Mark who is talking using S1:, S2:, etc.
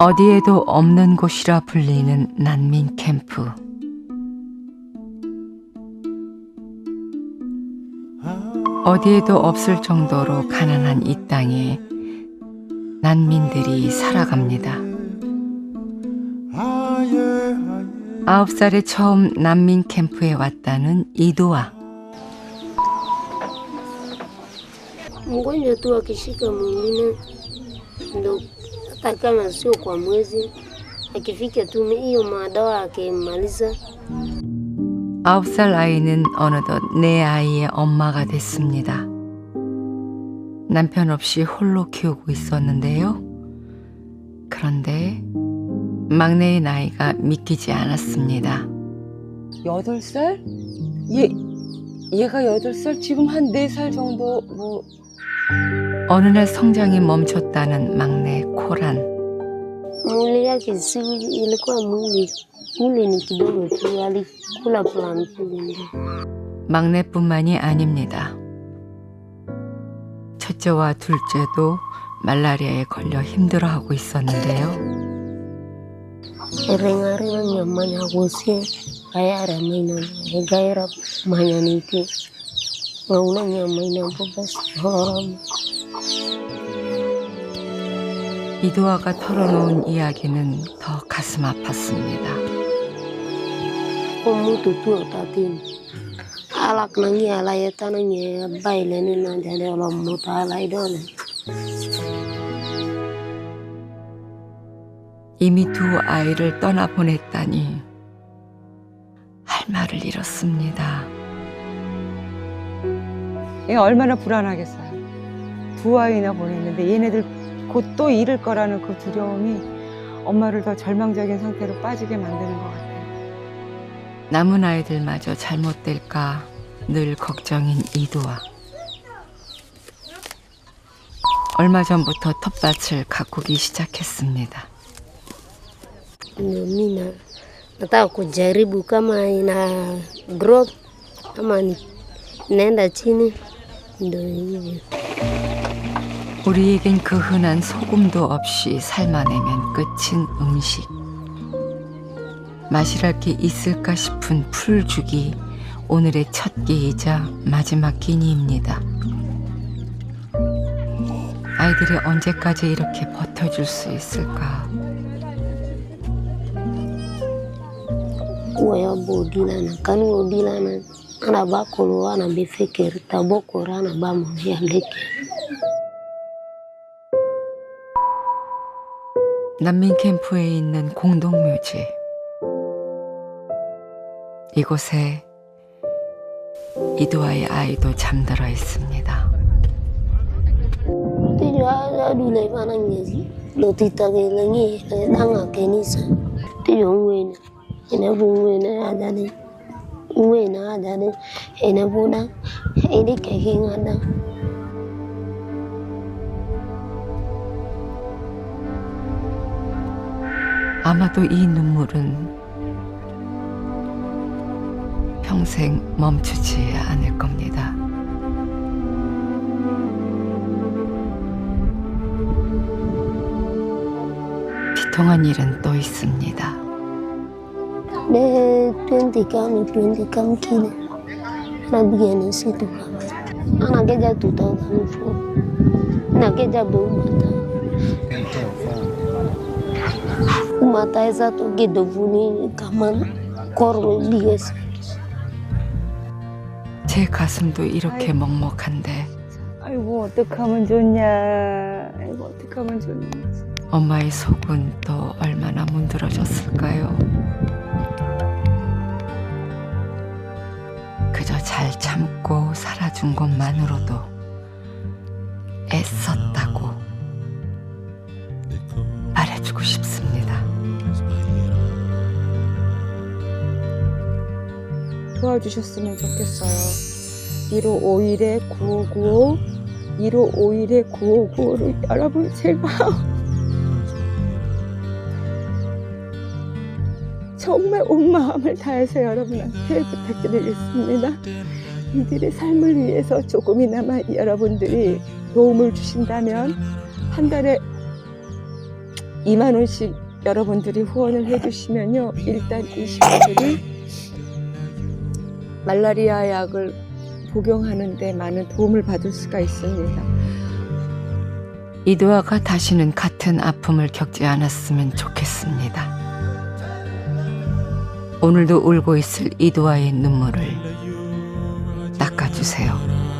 S1: 어디에도 없는 곳이라 불리는 난민 캠프. 어디에도 없을 정도로 가난한 이 땅에 난민들이 살아갑니다. 아홉 살에 처음 난민 캠프에 왔다는 이도아.
S2: Mgonjwa tu akishika mwingine ndo hata kama sio kwa mwezi, akifika tu hiyo madawa akimaliza,
S1: 아홉 살 아이는 어느덧 내 아이의 엄마가 됐습니다. 남편 없이 홀로 키우고 있었는데요. 그런데 막내의 나이가 믿기지 않았습니다.
S3: 여덟 살? 얘 얘가 여덟 살 지금 한 네 살 정도 뭐
S1: 어느 날 성장이 멈췄다는 막내 코란.
S2: mwili yake si ilikuwa mwili mwili ni kidogo tu, alikula plan ndio
S1: 막내뿐만이 아닙니다. 첫째와 둘째도 말라리아에 걸려 힘들어하고 있었는데요. 이 도아가 털어놓은 이야기는 더 가슴 아팠습니다. 이미 두 아이를 떠나보냈다니 할 말을 잃었습니다.
S3: 얘가 얼마나 불안하겠어요. 두 아이나 보냈는데 얘네들 곧 또 잃을 거라는 그 두려움이 엄마를 더 절망적인 상태로 빠지게 만드는 것 같아요.
S1: 남은 아이들마저 잘못될까 늘 걱정인 이도아. 얼마 전부터 텃밭을 가꾸기 시작했습니다.
S2: mina nataka kujaribu kama ina grow ama ni- inaenda chini ndio hivyo
S1: 우리에겐 그 흔한 소금도 없이 삶아내면 끝인 음식. 맛이랄 게 있을까 싶은 풀죽이 오늘의 첫 끼이자 마지막 끼니입니다. 아이들이 언제까지 이렇게 버텨줄 수 있을까?
S2: waya bodilana kan wodilana ana ba kolo ana ana ba mo ya leke
S1: 난민 캠프에 있는 공동묘지. 이곳에 이도아의 아이도 잠들어 있습니다. 아마도 이 눈물은 평생 멈추지 않을 겁니다. 비통한 일은 또 있습니다.
S2: de 20 kami 20 kam kine ana bigene situ kama ana keja 2004 na keja be umata umata esa to gedovuni kama korwe biges
S1: 제 가슴도 이렇게 먹먹한데
S3: 아이고 어떡하면 좋냐. 아이고 어떡하면 좋냐.
S1: 엄마의 속은 또 얼마나 문드러졌을까요? 그저 잘 참고 살아준 것만으로도 애썼다고 말해주고 싶습니다.
S3: 도와주셨으면 좋겠어요. 1551에 9595, 1551에 9595를 여러분 제가 정말 온 마음을 다해서 여러분한테 부탁드리겠습니다. 이들의 삶을 위해서 조금이나마 여러분들이 도움을 주신다면 한 달에 2만 원씩 여러분들이 후원을 해주시면요. 일단 이 식구들이 말라리아 약을 복용하는데 많은 도움을 받을 수가 있습니다.
S1: 이도아가 다시는 같은 아픔을 겪지 않았으면 좋겠습니다. 오늘도 울고 있을 이도아의 눈물을 닦아주세요.